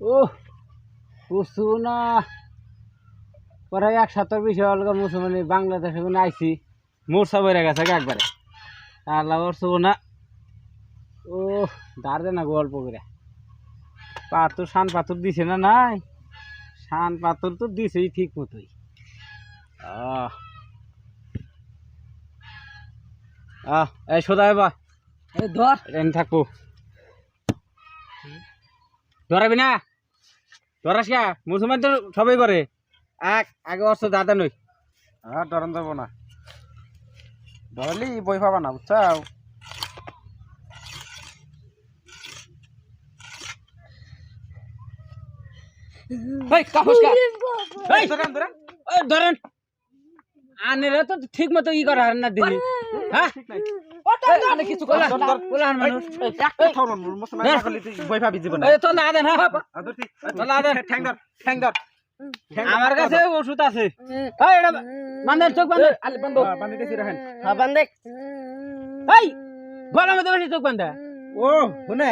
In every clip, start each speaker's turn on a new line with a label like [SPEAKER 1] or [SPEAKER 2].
[SPEAKER 1] ও না। পরে এক সপ্তাহ বেশি অলগা মুসলমানি বাংলাদেশে কোনো আইসি মোরসা বেড়ে গেছে একবারে। আল্লাহ না। ও দাঁড়ে না গল্প করে। পাথর শান পাথর দিছে না নাই? শান পাথর তো দিছেই ঠিক মতোই। আহ। এই সোদা এবার
[SPEAKER 2] এই ধর।
[SPEAKER 1] থাকব। ধরাবি না? ধরাস কা মুসলমান তো সবাই করে এক আগে অস্ত্র দাদা নই।
[SPEAKER 2] আর ডরান যাব না। ধরলি বই পাবা না বুঝছাও? ধরেন
[SPEAKER 1] আনেরা তো ঠিক মতো ই করা না দিলি। হ্যাঁ? কিছু কলা
[SPEAKER 2] ধর, ধর।
[SPEAKER 1] কলা হার মানুষ। এই,
[SPEAKER 2] একটা ঠাউরন মুসলমান
[SPEAKER 1] ধর।
[SPEAKER 2] না করলে তুই বই পাবি জীবনে।
[SPEAKER 1] এই, তো না দেন
[SPEAKER 2] আর ধরতি
[SPEAKER 1] চল, আদে।
[SPEAKER 2] ঠ্যাং ধর ঠ্যাং ধর ঠ্যাং ধর,
[SPEAKER 1] আমার কাছে ওষুধ আছে। এই, চোখ
[SPEAKER 2] রাখেন।
[SPEAKER 1] এই গলা মধ্যে বেশি চোখ বান্ধা।
[SPEAKER 2] ও শুনে?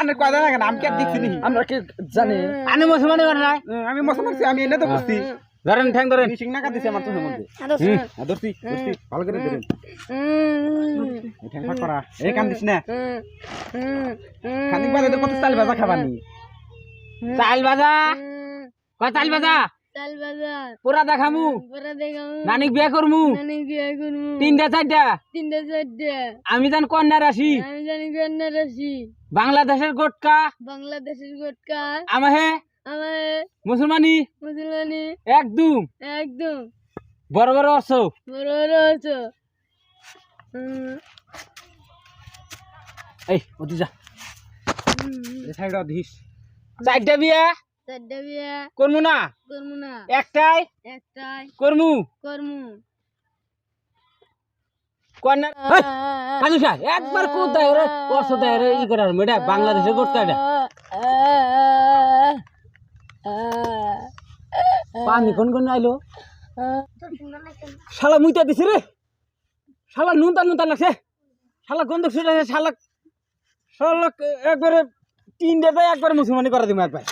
[SPEAKER 2] আনের কয়দা না আমি কি দেখছি
[SPEAKER 3] আমরা কি জানি?
[SPEAKER 1] আনে মুসলমানি
[SPEAKER 2] আমি মুসলমান আমি এনে তো করছি
[SPEAKER 1] ধরেন ঠ্যাং ধরেন।
[SPEAKER 2] মিশিং আমার চোখের মধ্যে। ধরতি ভালো করে ধরেন। ঠ্যাং ফাট করা। এই কান্দিস না। খানিক বাদে তো কত চাল ভাজা খাবানি।
[SPEAKER 1] চাল বাজা কয় চাল বাজা
[SPEAKER 4] চাল বাজার
[SPEAKER 1] পুরা দেখামু।
[SPEAKER 4] পরে দেখাম।
[SPEAKER 1] নানিক বিয়া করমু। তিনটা চারটা?
[SPEAKER 4] তিনটা চারটে।
[SPEAKER 1] আমি জান কন্যা রাশি।
[SPEAKER 4] আমি জানি কন্যা রাশি।
[SPEAKER 1] বাংলাদেশের গোটকা।
[SPEAKER 4] বাংলাদেশের গোটকা।
[SPEAKER 1] আমাহে
[SPEAKER 4] আমার
[SPEAKER 1] মুসলমানি?
[SPEAKER 4] মুসলমানি।
[SPEAKER 1] একদম।
[SPEAKER 4] একদম।
[SPEAKER 1] বড় বড় অর্থ।
[SPEAKER 4] বড় বড় আছো
[SPEAKER 1] এই অতি যা।
[SPEAKER 2] এই সাইড দিস
[SPEAKER 1] চারটা বিয়া?
[SPEAKER 4] চারটা বিয়ে।
[SPEAKER 1] করমু না?
[SPEAKER 4] করব না।
[SPEAKER 1] একটাই?
[SPEAKER 4] একটাই।
[SPEAKER 1] করমু?
[SPEAKER 4] করমু।
[SPEAKER 1] একবার কোথায় রে রে ই করার মেয়েটা বাংলাদেশের গোটকা এটা শালা মুইতা দিছে রে। শালা নুনতা নুনতা লাগছে। শালা গন্ধ ছুটে শালা শালা একবারে তিন দেবে একবারে মুসলমানি করে দিম একবার।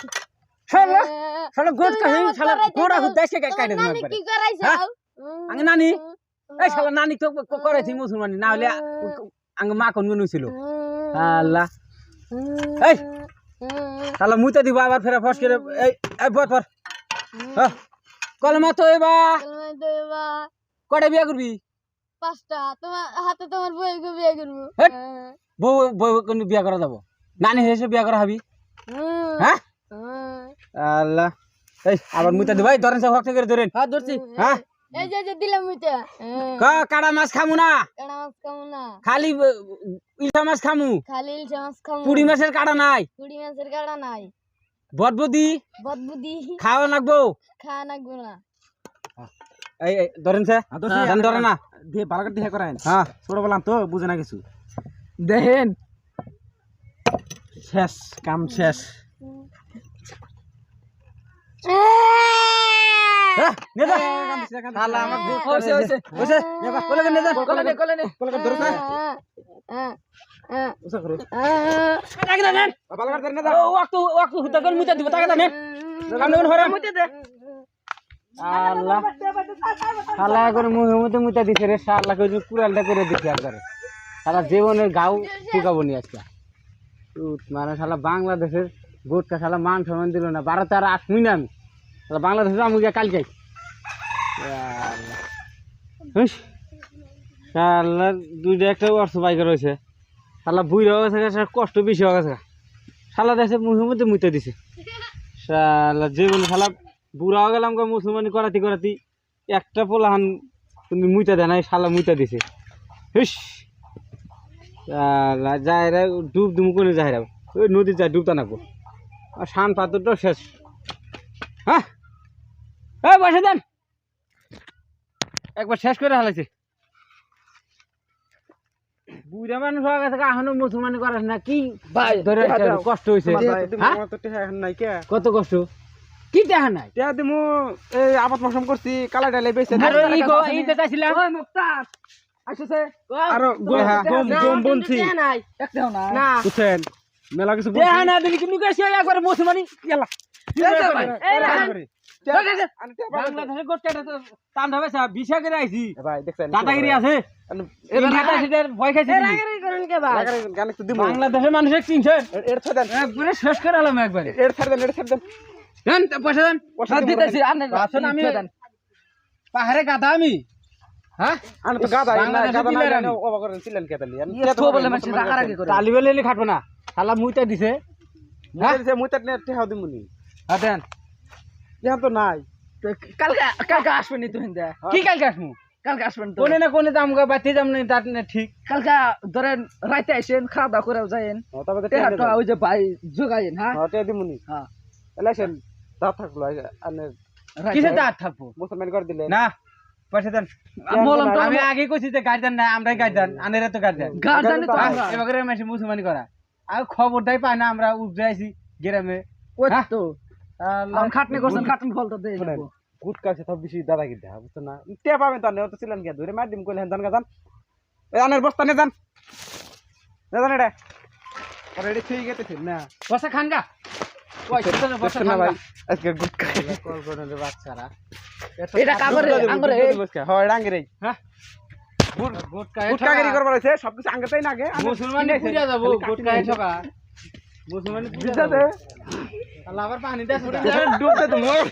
[SPEAKER 1] শালা শালা গোট কাহে, শালা গোড়া হুদ দেশে কাটে দিম একবারে।
[SPEAKER 4] কি
[SPEAKER 1] হ্যাঁ? আঙ্গে নানি? এই শালা নানি তো ক- করেছি মুসলমানি, না হলে আঙ্গে মা কোন গুন ছিল আল্লাহ। এই, শালা মুইতা দিব, আবার ফেরা ফস করে, এই হ্যাঁ? কলমা তো এবার কটা বিয়া করবি?
[SPEAKER 4] পাঁচটা। তোমার হাতে তোমার বইকে বিয়ে করব?
[SPEAKER 1] হেট। বউ বউ কোন বিয়া করা যাব। নানি হেসে বিয়া করা হবি। হ্যাঁ। আল্লাহ। এই আবার মুইতা দিব। এই ধরেন সব হকটা করে ধরেন।
[SPEAKER 2] হ্যাঁ ধরছি।
[SPEAKER 1] হ্যাঁ।
[SPEAKER 4] এই যে যে দিলাম মুইটা
[SPEAKER 1] ক কাড়া মাছ খামু না?
[SPEAKER 4] কাড়া মাছ খাব না।
[SPEAKER 1] খালি ইলশা মাছ খামু?
[SPEAKER 4] খালি ইলশা মাছ খাব
[SPEAKER 1] পুড়ি মাছের কাড়া নাই?
[SPEAKER 4] কুড়ি মাছের কাড়া নাই।
[SPEAKER 1] বদবদি।
[SPEAKER 4] বদবুদি।
[SPEAKER 1] খাওয়া লাগবো
[SPEAKER 4] খাওয়া নাকবো না।
[SPEAKER 1] এই ধরেন সে
[SPEAKER 2] হ্যাঁ,
[SPEAKER 1] ধরেন ধরে না।
[SPEAKER 2] দিয়ে ভালো করে দিয়ে করেন
[SPEAKER 1] হ্যাঁ।
[SPEAKER 2] ছোট বললাম তো বুঝে না কিছু।
[SPEAKER 3] দেখেন।
[SPEAKER 2] শেষ কাম শেষ।
[SPEAKER 1] জীবনের গাও শুকাবো নি আজকে। মানে শালা বাংলাদেশের গোটকা শালা মান সম্মান দিল না। বারো তেরো আট না আমি। শালা বাংলাদেশের আমি গিয়ে কালকে। শালা দুইটা একটা অর্থ বাইকে রয়েছে শালা বুড়ি হয়ে গেছে কষ্ট বেশি হয়ে গেছে শালা দেশে মধ্যে মুতে দিছে। শালা জীবন শালা বুড়া হয়ে গেলাম গো মুসলমানি করাতি করাতি, একটা পোলাহান তুমি মুইতা দেয় নাই, শালা মুইতা দিছে। হিস যায় রে ডুব দুম করে যায় ওই নদী যায় ডুবতা নাকবো আর শান পাথরটাও শেষ। হ্যাঁ? এই বসে দেন। একবার শেষ করে হালাইছে। বুড়া মানুষ হয়ে গেছে এখনও মুসলমানি করাস না কি ধরে কষ্ট হয়েছে হ্যাঁ?
[SPEAKER 2] আমার তো টেহা এখন নাই কে?
[SPEAKER 1] কত কষ্ট? কি দেখা নাই?
[SPEAKER 2] টেহা দিমু এই আবাদ মৌসুম করছি কালা ডালে বেচে
[SPEAKER 1] আর ওই ই গো- ই যেটা ছিলাম
[SPEAKER 3] মুক্তার। আসছে?
[SPEAKER 2] আরও গম গম গম বনছি।
[SPEAKER 3] নাই। না
[SPEAKER 4] না
[SPEAKER 2] বুঝছেন মেলা কিছু
[SPEAKER 3] না একবার মুসলমানি। রাখেন।
[SPEAKER 1] বাংলাদেশের মানুষের চিনছে শেষ করে আলাম একবারে।
[SPEAKER 2] এর ছেড়ে দেন এর ছেড়ে দেন।
[SPEAKER 1] দেন পয়সা দেন।
[SPEAKER 2] পয়সা
[SPEAKER 3] দিতেছি
[SPEAKER 2] দেন।
[SPEAKER 1] আমি। পাহাড়ে গাধা আমি। হ্যাঁ?
[SPEAKER 3] ইয়ে
[SPEAKER 1] খাটবো না। দিছে। হ্যাঁ?
[SPEAKER 2] মুই মুই তাত নে টেহাও দিমুনি।
[SPEAKER 1] হ্যাঁ দেন।
[SPEAKER 2] ইহা তো নাই।
[SPEAKER 3] কালকে কালকে আসবেন নি
[SPEAKER 1] কি কালকে আসমু
[SPEAKER 3] কালকে আসবেন তো
[SPEAKER 1] কোনে না কোনে দাম গা বাতি দাম নেই তার না ঠিক।
[SPEAKER 3] কালকে ধরেন রাইতে আইসেন খাওয়া দাওয়া করে যাইন
[SPEAKER 2] হ্যাঁ, তবে তো
[SPEAKER 3] ওই যে ভাই হ্যাঁ?
[SPEAKER 2] দিমুনি এলেছেন দা থাকল আনে।
[SPEAKER 1] কিসে দাঁত থাকব?
[SPEAKER 2] মুসলমান করে দিলেন।
[SPEAKER 1] না পয়সা দেন। আমি আগে কইছি যে গার্জেন না আমরাই গার্জেন আনেরা তো গার্জেন
[SPEAKER 3] গার্জানি তো
[SPEAKER 1] এবারে মেশে মুসলমানি করা। আর খবরটাই পাই না আমরা উপরে আইছি গ্রামে। হ্যাঁ?
[SPEAKER 3] তো
[SPEAKER 1] আল্লাহ।
[SPEAKER 3] আম খাটনি করছেন খাটনি ফল তো দেই
[SPEAKER 2] শুনেন,
[SPEAKER 3] যাব।
[SPEAKER 2] গুটকা আছে সব বেশি দাদাগিরি দেখা বুঝছেন না? টেহা পাবেন তো আনে তো ছিলেন কে ধরে মার দিম কইলেন জান গাজান এই আনের বস্তা নে যান নে যান এটা। আর এটা ঠিক গেছে না।
[SPEAKER 1] বসা খান গা। ওই সুতরাং বসা
[SPEAKER 2] দেখছেন না
[SPEAKER 1] খান
[SPEAKER 2] ভাই?
[SPEAKER 1] গা।
[SPEAKER 2] আজকে গুটকা
[SPEAKER 1] কল করে রে বাচ্চারা।
[SPEAKER 3] এটা কাগরে আঙ্গরে
[SPEAKER 2] হয় ডাঙ্গিরে
[SPEAKER 1] হ্যাঁ। গুটকা
[SPEAKER 2] গুটকাগিরি করবার আছে সবকিছু আঙ্গেতেই না আগে।
[SPEAKER 1] মুসলমান পুরিয়া যাব গুটকা ঠকা। আল্লাহ আবার পানি দেয়।
[SPEAKER 2] ডুবতে তো মোর।